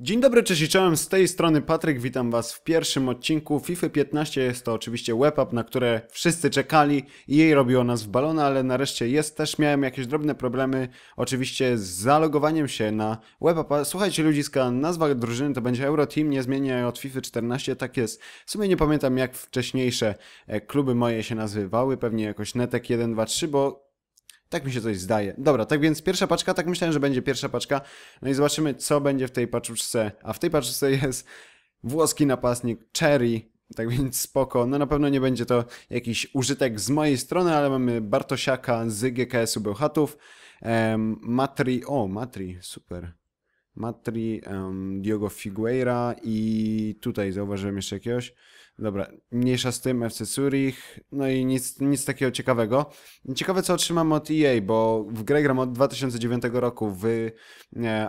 Dzień dobry, cześć i czołem, z tej strony Patryk, witam was w pierwszym odcinku FIFA 15, jest to oczywiście web na które wszyscy czekali i jej robiło nas w balona, ale nareszcie jest, też miałem jakieś drobne problemy oczywiście z zalogowaniem się na web Słuchajcie ludziska, nazwa drużyny to będzie Euroteam, nie zmienia od FIFA 14, tak jest. W sumie nie pamiętam jak wcześniejsze e, kluby moje się nazywały, pewnie jakoś Netek 1, 2, 3, bo tak mi się coś zdaje. Dobra, tak więc pierwsza paczka, tak myślałem, że będzie pierwsza paczka. No i zobaczymy, co będzie w tej paczuszce. A w tej paczuszce jest włoski napastnik Cherry. Tak więc spoko. No na pewno nie będzie to jakiś użytek z mojej strony, ale mamy Bartosiaka z GKS-u Bełchatów. Um, Matri, o Matri, super. Matri, um, Diogo Figueira i tutaj zauważyłem jeszcze jakiegoś. Dobra, mniejsza z tym, FC Zurich, no i nic, nic takiego ciekawego. Ciekawe co otrzymam od EA, bo w grę gram od 2009 roku w e,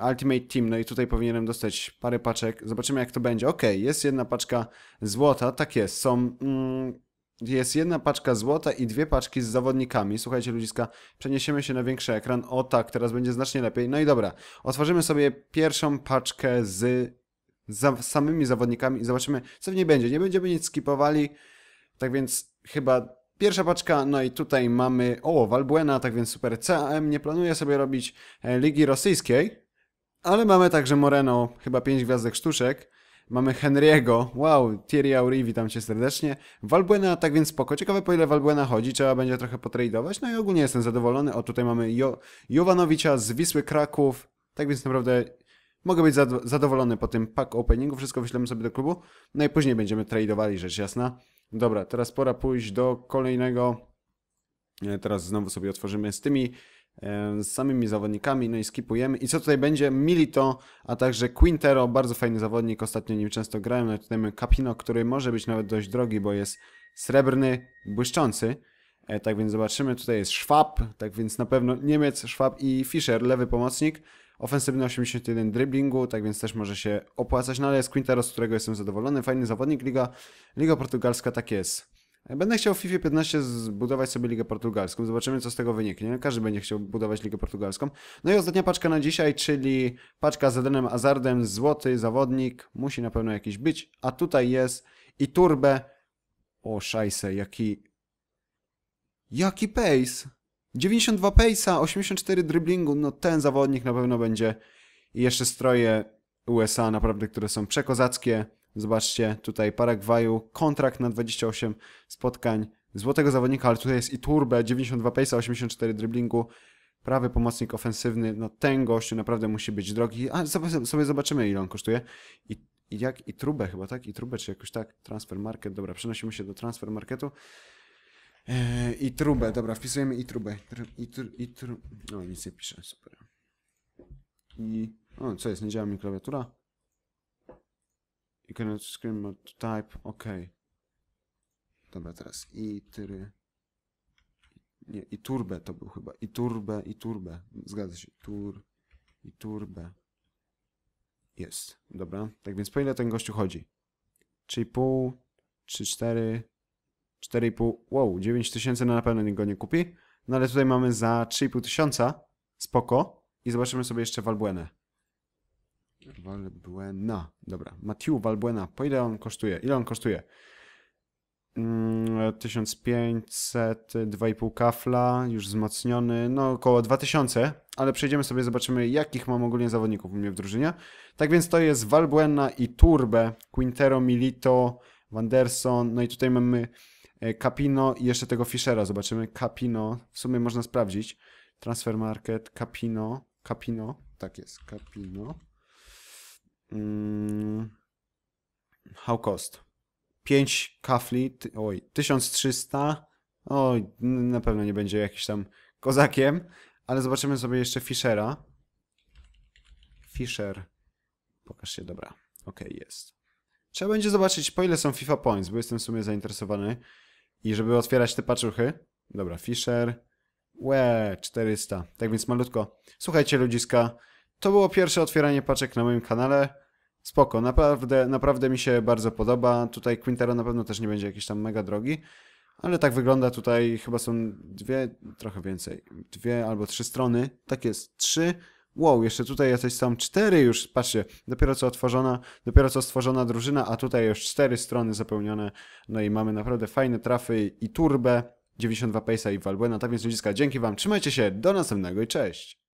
Ultimate Team, no i tutaj powinienem dostać parę paczek. Zobaczymy jak to będzie. Ok, jest jedna paczka złota, tak jest, są... Mm, jest jedna paczka złota i dwie paczki z zawodnikami. Słuchajcie, ludziska, przeniesiemy się na większy ekran. O tak, teraz będzie znacznie lepiej. No i dobra, otworzymy sobie pierwszą paczkę z za samymi zawodnikami i zobaczymy, co w niej będzie. Nie będziemy nic skipowali, tak więc chyba pierwsza paczka, no i tutaj mamy, o, Valbuena, tak więc super. CAM nie planuje sobie robić e, Ligi Rosyjskiej, ale mamy także Moreno, chyba 5 gwiazdek sztuczek. Mamy Henry'ego, wow, Thierry Auri, witam cię serdecznie. Valbuena, tak więc spoko. Ciekawe po ile Valbuena chodzi, trzeba będzie trochę potradować. No i ogólnie jestem zadowolony. O, tutaj mamy jo Jovanowicza z Wisły Kraków. Tak więc naprawdę Mogę być zadowolony po tym pack openingu, wszystko wyślemy sobie do klubu, no i później będziemy tradowali, rzecz jasna. Dobra, teraz pora pójść do kolejnego. E, teraz znowu sobie otworzymy z tymi z samymi zawodnikami, no i skipujemy. I co tutaj będzie? Milito, a także Quintero, bardzo fajny zawodnik, ostatnio nim często grałem. No tutaj mamy Capino, który może być nawet dość drogi, bo jest srebrny, błyszczący. E, tak więc zobaczymy, tutaj jest Schwab, tak więc na pewno Niemiec, Schwab i Fischer, lewy pomocnik. Ofensywny 81 driblingu, tak więc też może się opłacać, no ale jest Quintero, z którego jestem zadowolony. Fajny zawodnik, Liga, Liga Portugalska tak jest. Będę chciał w FIFA 15 zbudować sobie Ligę Portugalską. Zobaczymy, co z tego wyniknie. Każdy będzie chciał budować Ligę Portugalską. No i ostatnia paczka na dzisiaj, czyli paczka z Edenem Azardem. Złoty zawodnik. Musi na pewno jakiś być. A tutaj jest i Turbe. O, szajse, jaki... Jaki pace! 92 pace'a, 84 driblingu, no ten zawodnik na pewno będzie. I jeszcze stroje USA naprawdę, które są przekozackie. Zobaczcie, tutaj Paragwaju, kontrakt na 28 spotkań złotego zawodnika, ale tutaj jest i Turbe, 92 pace'a, 84 driblingu. Prawy pomocnik ofensywny, no ten gościu naprawdę musi być drogi. A sobie zobaczymy, ile on kosztuje. I, i jak? I Trubę chyba, tak? I Trubę, czy jakoś tak? Transfer Market, dobra, przenosimy się do Transfer Marketu. E, I trubę, dobra, wpisujemy i trubę. I, tr, i tr... No, nic nie pisze, super. I... O, co jest, nie działa mi klawiatura? You cannot screen mode type, ok. Dobra, teraz i try... Nie, i turbę to był chyba. I turbę, i turbę. Zgadza się. Tur... I turbę. Jest. Dobra. Tak więc po ile ten gościu chodzi? 3,5, 3, 4, 4,5, wow, 9 tysięcy no na pewno go nie kupi. No ale tutaj mamy za 3,5 tysiąca, spoko. I zobaczymy sobie jeszcze Valbuenę. Valbuena, dobra. Matthew Valbuena, po ile on kosztuje? Ile on kosztuje? 1500, mm, 2,5 kafla, już wzmocniony, no około 2000, ale przejdziemy sobie, zobaczymy jakich mam ogólnie zawodników u mnie w drużynie. Tak więc to jest Valbuena i Turbe, Quintero, Milito, Wanderson, no i tutaj mamy E, Capino i jeszcze tego Fischera zobaczymy. Capino, w sumie można sprawdzić. Transfer Market, Capino, Capino, tak jest, Capino. Mm. How cost? 5 kafli, oj, 1300. Oj, na pewno nie będzie jakiś tam kozakiem, ale zobaczymy sobie jeszcze Fischera. Fischer. Pokaż się, dobra. Ok, jest. Trzeba będzie zobaczyć, po ile są FIFA Points, bo jestem w sumie zainteresowany. I żeby otwierać te paczuchy, dobra, Fisher, łe, 400, tak więc malutko. Słuchajcie ludziska, to było pierwsze otwieranie paczek na moim kanale. Spoko, naprawdę, naprawdę mi się bardzo podoba. Tutaj Quintero na pewno też nie będzie jakiś tam mega drogi. Ale tak wygląda tutaj, chyba są dwie, trochę więcej, dwie albo trzy strony. Tak jest, trzy, Wow, jeszcze tutaj jacyś są cztery już, patrzcie, dopiero co otworzona, dopiero co stworzona drużyna, a tutaj już cztery strony zapełnione. No i mamy naprawdę fajne trafy i turbę, 92 Pace'a i Valbuena. Tak więc ludziska, dzięki wam, trzymajcie się, do następnego i cześć!